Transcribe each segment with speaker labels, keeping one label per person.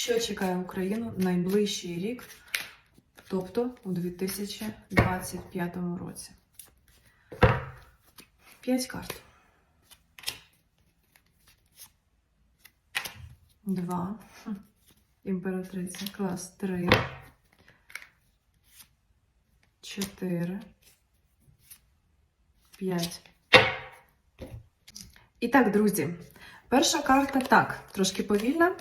Speaker 1: що чекає Україну найближчий рік, тобто у 2025 році. П'ять карт. Два. Імператриця. Клас. Три. Чотири. П'ять. І так, друзі, перша карта так, трошки повільна.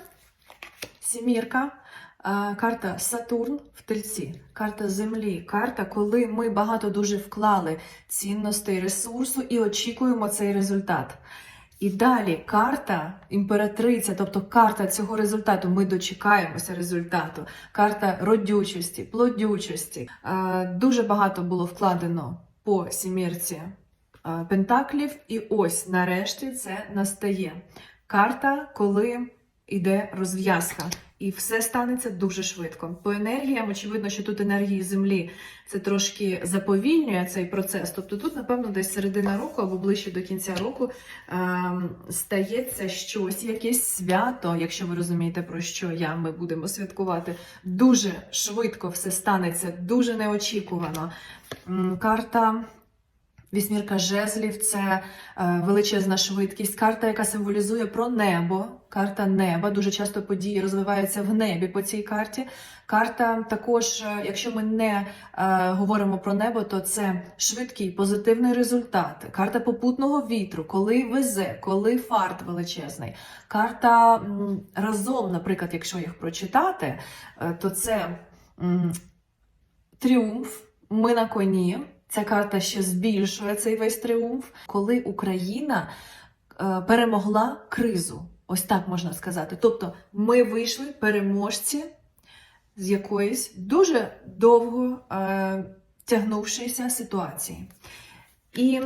Speaker 1: Сімірка. Карта Сатурн в тельці, карта Землі, карта, коли ми багато дуже вклали цінностей, ресурсу і очікуємо цей результат. І далі карта імператриця, тобто карта цього результату, ми дочекаємося результату. Карта родючості, плодючості. Е, Дуже багато було вкладено по сімірці е, пентаклів, і ось нарешті це настає. Карта, коли йде розв'язка. І все станеться дуже швидко. По енергіям, очевидно, що тут енергії землі це трошки заповільнює цей процес. Тобто тут, напевно, десь середина року або ближче до кінця року ем, стається щось, якесь свято, якщо ви розумієте, про що я, ми будемо святкувати. Дуже швидко все станеться, дуже неочікувано. Карта. Вісьмірка жезлів це е, величезна швидкість. Карта, яка символізує про небо. Карта неба. Дуже часто події розвиваються в небі по цій карті. Карта також, е, якщо ми не е, говоримо про небо, то це швидкий позитивний результат. Карта попутного вітру, коли везе, коли фарт величезний. Карта м, разом, наприклад, якщо їх прочитати, е, то це м, тріумф. Ми на коні. Ця карта ще збільшує цей весь тріумф, коли Україна е, перемогла кризу. Ось так можна сказати. Тобто ми вийшли переможці з якоїсь дуже довго е, тягнувшися ситуації. І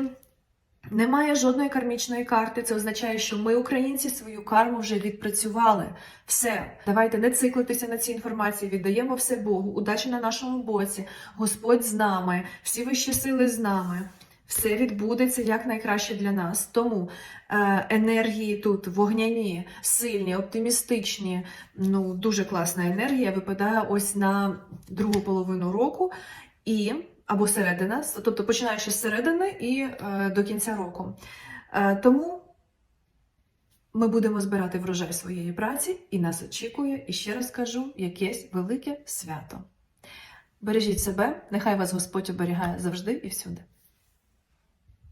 Speaker 1: немає жодної кармічної карти. Це означає, що ми, українці, свою карму вже відпрацювали. Все, давайте не циклитися на цій інформації, віддаємо все Богу, удачі на нашому боці, Господь з нами, всі вищі сили з нами. Все відбудеться як найкраще для нас. Тому е, енергії тут вогняні, сильні, оптимістичні. Ну, дуже класна енергія випадає ось на другу половину року і або середина, тобто починаючи з середини і е, до кінця року. Е, тому ми будемо збирати врожай своєї праці, і нас очікує, і ще раз кажу, якесь велике свято. Бережіть себе, нехай вас Господь оберігає завжди і всюди.